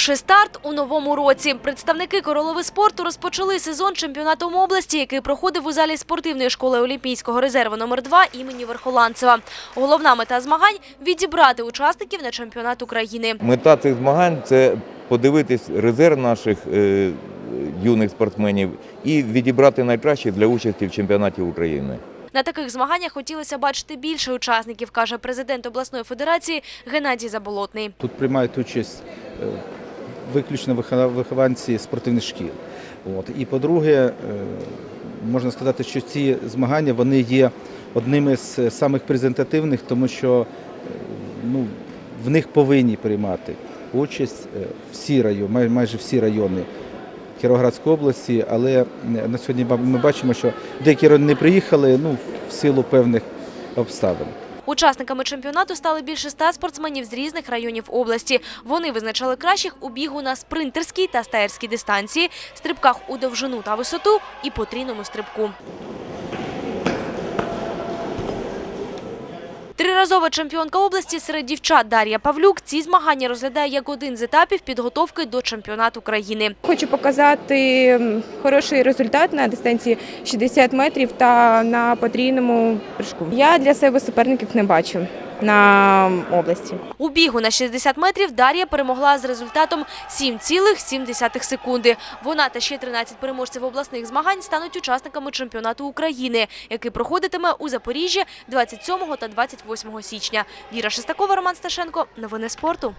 Перший старт у новому році. Представники королеви спорту розпочали сезон чемпіонатом області, який проходив у залі спортивної школи Олімпійського резерву номер 2 імені Верхоланцева. Головна мета змагань відібрати учасників на чемпіонат України. Мета цих змагань це подивитись резерв наших е, юних спортсменів і відібрати найкращих для участі в чемпіонаті України. На таких змаганнях хотілося бачити більше учасників, каже президент обласної федерації Геннадій Заболотний. Тут приймають участь е, виключно вихованці спортивних шкіл. От. І по-друге, е, можна сказати, що ці змагання вони є одними з самих презентативних, тому що е, ну, в них повинні приймати участь е, всі райони, майже всі райони Кіровоградської області, але на сьогодні ми бачимо, що деякі не приїхали ну, в силу певних обставин. Учасниками чемпіонату стали більше ста спортсменів з різних районів області. Вони визначали кращих у бігу на спринтерській та стаєрській дистанції, стрибках у довжину та висоту і потрійному стрибку. Триразова чемпіонка області серед дівчат Дар'я Павлюк ці змагання розглядає як один з етапів підготовки до чемпіонату країни. Хочу показати хороший результат на дистанції 60 метрів та на потрійному прыжку. Я для себе суперників не бачу на області. У бігу на 60 метрів Дар'я перемогла з результатом 7,7 секунди. Вона та ще 13 переможців обласних змагань стануть учасниками чемпіонату України, який проходитиме у Запоріжжі 27 та 28 січня. Віра Шестакова, Роман Сташенко. Новини спорту.